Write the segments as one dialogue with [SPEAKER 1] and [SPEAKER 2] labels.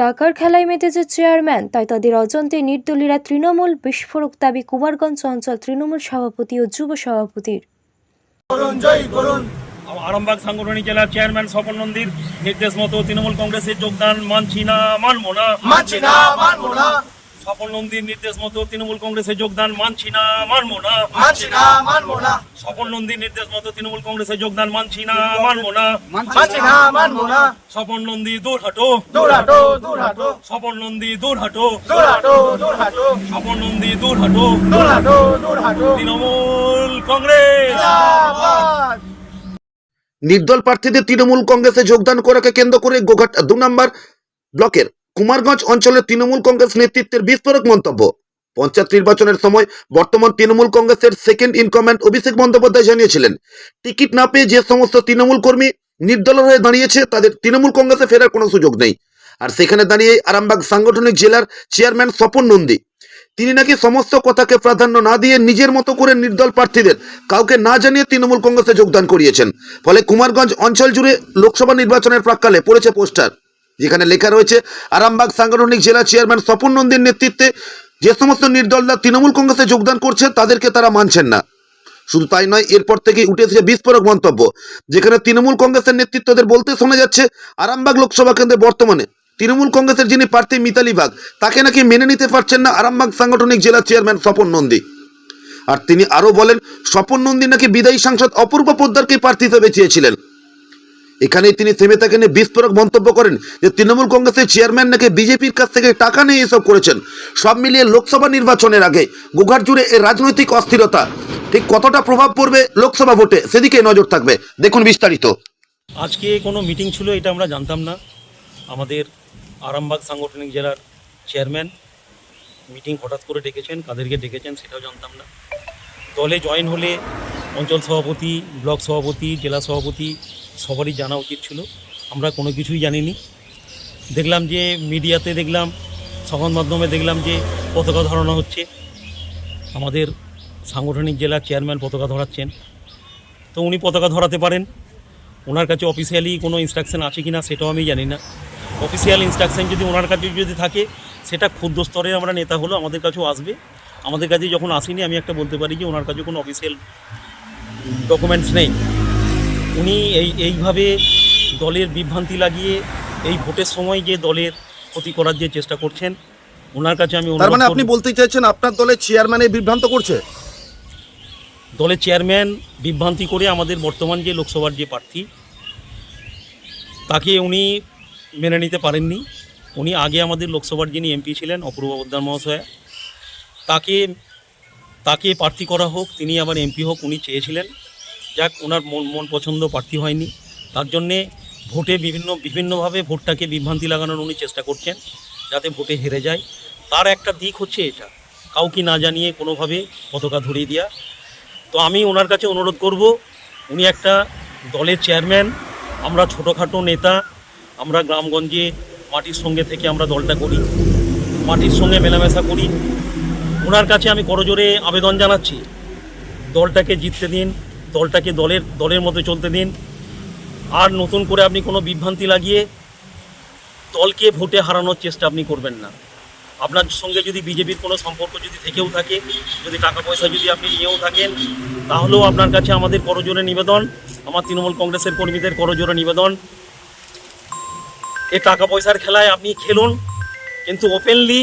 [SPEAKER 1] টাকার খেলায় মেতেছে চেয়ারম্যান তাই তাদের অজান্তে নির্দলীরা তৃণমূল বিস্ফোরক দাবি কুমারগঞ্জ অঞ্চল তৃণমূল সভাপতি ও যুব সভাপতির।
[SPEAKER 2] আরামবাগ সাংগঠনিক জেলার চেয়ারম্যান স্বপন নন্দীর নির্দেশ মতো তৃণমূল কংগ্রেসের যোগদান মানছি না মানবো না।
[SPEAKER 3] মানছি না মানবো না।
[SPEAKER 2] স্বপন নন্দীর নির্দেশ মতো তৃণমূল কংগ্রেসের যোগদান মানছি না মানবো না
[SPEAKER 3] মানছি না মানবো না।
[SPEAKER 2] স্বপন নন্দীর নির্দেশ মতো তৃণমূল কংগ্রেসের যোগদান মানছি না মানবো না।
[SPEAKER 3] মানছি না। মানবো না।
[SPEAKER 2] স্বপন নন্দী দূর হাঁটো।
[SPEAKER 3] দূর হাটো দূর হাটো
[SPEAKER 2] স্বপন নন্দী দূর হাঁটো।
[SPEAKER 3] দূর হাটো দূর হাটো
[SPEAKER 2] স্বপন নন্দী দূর হাঁটো।
[SPEAKER 3] দূর হাটো দূর হাটো
[SPEAKER 2] তৃণমূল কংগ্রেস।
[SPEAKER 3] জিন্দাবাদ।
[SPEAKER 4] নির্দল প্রার্থীদের তৃণমূল কংগ্রেসে যোগদান করাকে কেন্দ্র করে গোঘাট দু নম্বর ব্লকের কুমারগঞ্জ অঞ্চলের তৃণমূল কংগ্রেস নেতৃত্বের বিস্ফোরক মন্তব্য। পঞ্চায়েত নির্বাচনের সময় বর্তমান তৃণমূল কংগ্রেসের second in command Abhishek Bandyopadhyay জানিয়েছিলেন, টিকিট না পেয়ে যে সমস্ত তৃণমূল কর্মী নির্দল হয়ে দাঁড়িয়েছে, তাদের তৃণমূল কংগ্রেসে ফেরার কোনো সুযোগ নেই। আর সেখানে দাঁড়িয়ে আরামবাগ সাংগঠনিক জেলার চেয়ারম্যান স্বপন নন্দী, তিনি নাকি সমস্ত কথাকে প্রাধান্য না দিয়ে নিজের মতো করে নির্দল প্রার্থীদের কাউকে না জানিয়ে তৃণমূল কংগ্রেসে যোগদান করিয়েছেন। ফলে কুমারগঞ্জ অঞ্চল জুড়ে লোকসভা নির্বাচনের প্রাক্কালে পড়েছে পোস্টার। যেখানে লেখা রয়েছে, আরামবাগ সাংগঠনিক জেলা চেয়ারম্যান স্বপন নন্দীর নেতৃত্বে যে সমস্ত নির্দলরা তৃণমূল কংগ্রেসে যোগদান করছে, তাদেরকে তারা মানছেন না। শুধু তাই নয়, এরপর থেকেই উঠে এসেছে বিস্ফোরক মন্তব্য, যেখানে তৃণমূল কংগ্রেসের নেতৃত্বদের বলতে শোনা যাচ্ছে, আরামবাগ লোকসভা কেন্দ্রে বর্তমানে তৃণমূল কংগ্রেসের যিনি প্রার্থী মিতালি বাগ, তাকে নাকি মেনে নিতে পারছেন না আরামবাগ সাংগঠনিক জেলা চেয়ারম্যান স্বপন নন্দী। আর তিনি আরও বলেন, স্বপন নন্দী নাকি বিদায়ী সাংসদ অপূর্ব পোদ্দারকে প্রার্থী হিসেবে চেয়েছিলেন। এখানেই তিনি থেমে তাকে নিয়ে বিস্ফোরক মন্তব্য করেন যে তৃণমূল কংগ্রেসের চেয়ারম্যান নাকি বিজেপির কাছ থেকে টাকা নিয়ে এসব করেছেন। সব মিলিয়ে লোকসভা নির্বাচনের আগে গোঘাট জুড়ে এই রাজনৈতিক অস্থিরতা। ঠিক কতটা প্রভাব পড়বে লোকসভা ভোটে সেদিকে নজর থাকবে। দেখুন বিস্তারিত।
[SPEAKER 2] আজকে কোনো মিটিং ছিল, এটা আমরা জানতাম না। আমাদের আরামবাগ সাংগঠনিক জেলার চেয়ারম্যান মিটিং হঠাৎ করে ডেকেছেন, কাদেরকে ডেকেছেন সেটাও জানতাম না। দলে জয়েন হলে অঞ্চল সভাপতি, ব্লক সভাপতি, জেলা সভাপতি সবারই জানা উচিত ছিল। আমরা কোনো কিছুই জানিনি। দেখলাম যে মিডিয়াতে দেখলাম, সংবাদ মাধ্যমে দেখলাম যে পতাকা ধরানো হচ্ছে। আমাদের সাংগঠনিক জেলার চেয়ারম্যান পতাকা ধরাচ্ছেন। তো উনি পতাকা ধরাতে পারেন। ওনার কাছে অফিসিয়ালি কোনো ইনস্ট্রাকশন আছে কি না সেটাও আমি জানি না। অফিসিয়াল ইনস্ট্রাকশন যদি ওনার কাছে যদি থাকে, সেটা ক্ষুদ্র স্তরে আমরা নেতা হলো আমাদের কাছেও আসবে। আমাদের কাছে যখন আসেনি, আমি একটা বলতে পারি যে ওনার কাছে কোনো অফিসিয়াল ডকুমেন্টস নেই। উনি এই এইভাবে দলের বিভ্রান্তি লাগিয়ে এই ভোটের সময় যে দলের ক্ষতি করার যে চেষ্টা করছেন ওনার কাছে আমি
[SPEAKER 5] তার মানে আপনি বলতে চাইছেন আপনার দলের চেয়ারম্যানে বিভ্রান্ত করছে?
[SPEAKER 2] দলের চেয়ারম্যান বিভ্রান্তি করে আমাদের বর্তমান যে লোকসভার যে প্রার্থী তাকে উনি মেনে নিতে পারেননি। উনি আগে আমাদের লোকসভার যিনি এমপি ছিলেন অপূর্ব পোদ্দার মহাশয়া তাকে তাকে প্রার্থী করা হোক তিনি আবার এমপি হোক উনি চেয়েছিলেন। যাক, ওনার মন মন পছন্দ, প্রার্থী হয়নি। তার জন্যে ভোটে বিভিন্ন, বিভিন্নভাবে ভোটটাকে বিভ্রান্তি লাগানোর উনি চেষ্টা করছেন, যাতে ভোটে হেরে যায়। তার একটা দিক হচ্ছে এটা, কাউকে না জানিয়ে কোনোভাবে পতাকা ধরিয়ে দেওয়া তো আমি ওনার কাছে অনুরোধ করব, উনি একটা দলের চেয়ারম্যান, আমরা ছোটোখাটো নেতা, আমরা গ্রামগঞ্জে মাটির সঙ্গে থেকে আমরা দলটা করি, মাটির সঙ্গে মেলামেশা করি। ওনার কাছে আমি করজোরে আবেদন জানাচ্ছি, দলটাকে জিততে দিন। দলটাকে দলের দলের মধ্যে চলতে দিন। আর নতুন করে আপনি কোনো বিভ্রান্তি লাগিয়ে দলকে ভোটে হারানোর চেষ্টা আপনি করবেন না। আপনার সঙ্গে যদি বিজেপির কোনো সম্পর্ক যদি থেকেও থাকে, যদি টাকা পয়সা যদি আপনি নিয়েও থাকেন, তাহলেও আপনার কাছে আমাদের করজোরে নিবেদন, আমার তৃণমূল কংগ্রেসের কর্মীদের করজোরে নিবেদন। এ টাকা পয়সার খেলায় আপনি খেলুন, কিন্তু ওপেনলি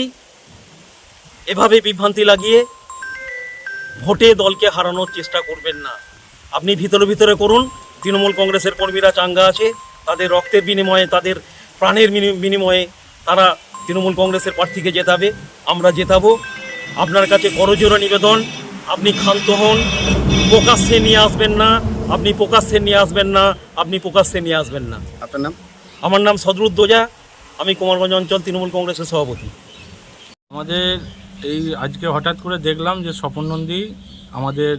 [SPEAKER 2] এভাবে বিভ্রান্তি লাগিয়ে ভোটে দলকে হারানোর চেষ্টা করবেন না। আপনি ভিতরে ভিতরে করুন। তৃণমূল কংগ্রেসের কর্মীরা চাঙ্গা আছে। তাদের রক্তের বিনিময়ে তাদের প্রাণের বিনিময়ে তারা তৃণমূল কংগ্রেসের প্রার্থীকে জেতাবে। আমরা জেতাবো। আপনার কাছে করজোড়া নিবেদন। আপনি ক্ষান্ত হন। প্রকাশ্যে নিয়ে আসবেন না। আপনি প্রকাশ্যে নিয়ে আসবেন না। আপনি প্রকাশ্যে নিয়ে আসবেন না।
[SPEAKER 5] আপনার নাম?
[SPEAKER 2] আমার নাম সদরুদ্দোজা আমি কুমারগঞ্জ অঞ্চল তৃণমূল কংগ্রেসের সভাপতি।
[SPEAKER 6] আমাদের এই আজকে হঠাৎ করে দেখলাম যে স্বপন নন্দী আমাদের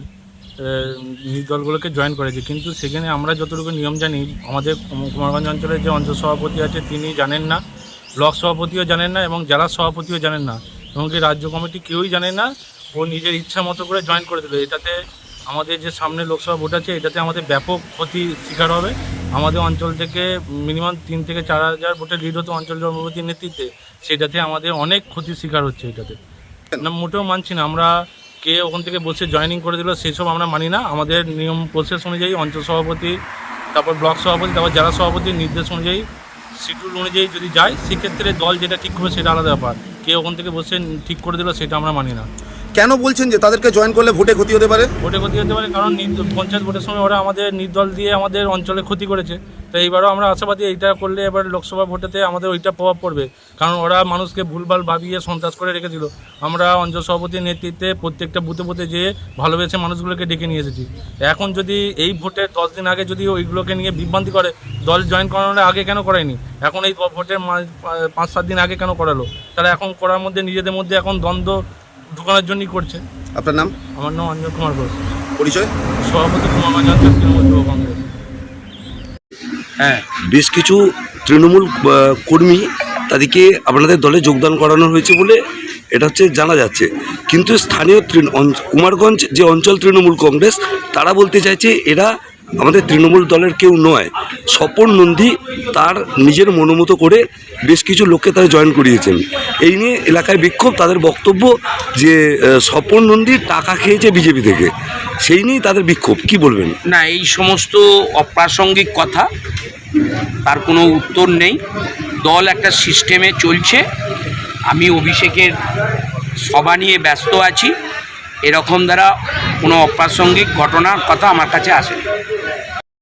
[SPEAKER 6] দলগুলোকে জয়েন করেছে। কিন্তু সেখানে আমরা যতটুকু নিয়ম জানি, আমাদের কুমারগঞ্জ অঞ্চলের যে অঞ্চল সভাপতি আছে, তিনি জানেন না, ব্লক সভাপতিও জানেন না এবং জেলা সভাপতিও জানেন না। এমনকি রাজ্য কমিটি কেউই জানে না, ও নিজের ইচ্ছা মতো করে জয়েন করে দিল এটাতে আমাদের যে সামনে লোকসভা ভোট আছে, এটাতে আমাদের ব্যাপক ক্ষতি শিকার হবে। আমাদের অঞ্চল থেকে মিনিমাম তিন থেকে চার হাজার ভোটের লিড হতো অঞ্চল জনপতির নেতৃত্বে। সেটাতে আমাদের অনেক ক্ষতির শিকার হচ্ছে এটাতে। না, মোটেও মানছি না। আমরা কে ওখান থেকে বসে জয়নিং করে দিল সেসব আমরা মানি না। আমাদের নিয়ম প্রসেস অনুযায়ী অঞ্চল সভাপতি, তারপর ব্লক সভাপতি, তারপর জেলা সভাপতির নির্দেশ অনুযায়ী শিডিউল অনুযায়ী যদি যায়, সেক্ষেত্রে দল যেটা ঠিক করবে সেটা আলাদা ব্যাপার। কে ওখান থেকে বসে ঠিক করে দিল, সেটা আমরা মানি না।
[SPEAKER 5] কেন বলছেন যে তাদেরকে জয়েন করলে ভোটে ক্ষতি হতে পারে?
[SPEAKER 6] ভোটে ক্ষতি হতে পারে কারণ পঞ্চায়েত ভোটের সময় ওরা আমাদের নির্দল দিয়ে আমাদের অঞ্চলে ক্ষতি করেছে। তো এইবারও আমরা আশাবাদী এইটা করলে এবার লোকসভা ভোটেতে আমাদের ওইটা প্রভাব পড়বে। কারণ ওরা মানুষকে ভুলভাল ভাবিয়ে সন্ত্রাস করে রেখেছিল। আমরা অঞ্চল সভাপতির নেতৃত্বে প্রত্যেকটা বুথে বুথে যেয়ে ভালোবেসে মানুষগুলোকে ডেকে নিয়ে এসেছি। এখন যদি এই ভোটে দশ দিন আগে যদি ওইগুলোকে নিয়ে বিভ্রান্তি করে, দল জয়েন করানোর আগে কেন করায়নি এখন এই ভোটের পাঁচ, সাত দিন আগে কেন করালো? তারা এখন করার মধ্যে, নিজেদের মধ্যে এখন দ্বন্দ্ব ঢোকানোর জন্যই করছে।
[SPEAKER 5] আপনার নাম?
[SPEAKER 6] আমার নাম অঞ্জন কুমার ঘোষ।
[SPEAKER 5] পরিচয়?
[SPEAKER 6] সভাপতি অঞ্চল তৃণমূল যুব কংগ্রেস।
[SPEAKER 7] হ্যাঁ বেশ কিছু তৃণমূল কর্মী তাদেরকে আপনাদের দলে যোগদান করানো হয়েছে বলে এটা হচ্ছে জানা যাচ্ছে। কিন্তু স্থানীয় তৃণ- কুমারগঞ্জ যে অঞ্চল তৃণমূল কংগ্রেস তারা বলতে চাইছে এরা আমাদের তৃণমূল দলের কেউ নয়। স্বপন নন্দী তার নিজের মনোমতো করে বেশ কিছু লোককে তারা জয়েন করিয়েছেন। এই নিয়ে এলাকায় বিক্ষোভ, তাদের বক্তব্য যে স্বপন নন্দী টাকা খেয়েছে বিজেপি থেকে, সেই নিয়েই তাদের বিক্ষোভ, কি বলবেন?
[SPEAKER 8] না, এই সমস্ত অপ্রাসঙ্গিক কথা, তার কোনো উত্তর নেই। দল একটা সিস্টেমে চলছে। আমি অভিষেকের সভা নিয়ে ব্যস্ত আছি। এরকম দ্বারা কোনো অপ্রাসঙ্গিক ঘটনার কথা আমার কাছে আসে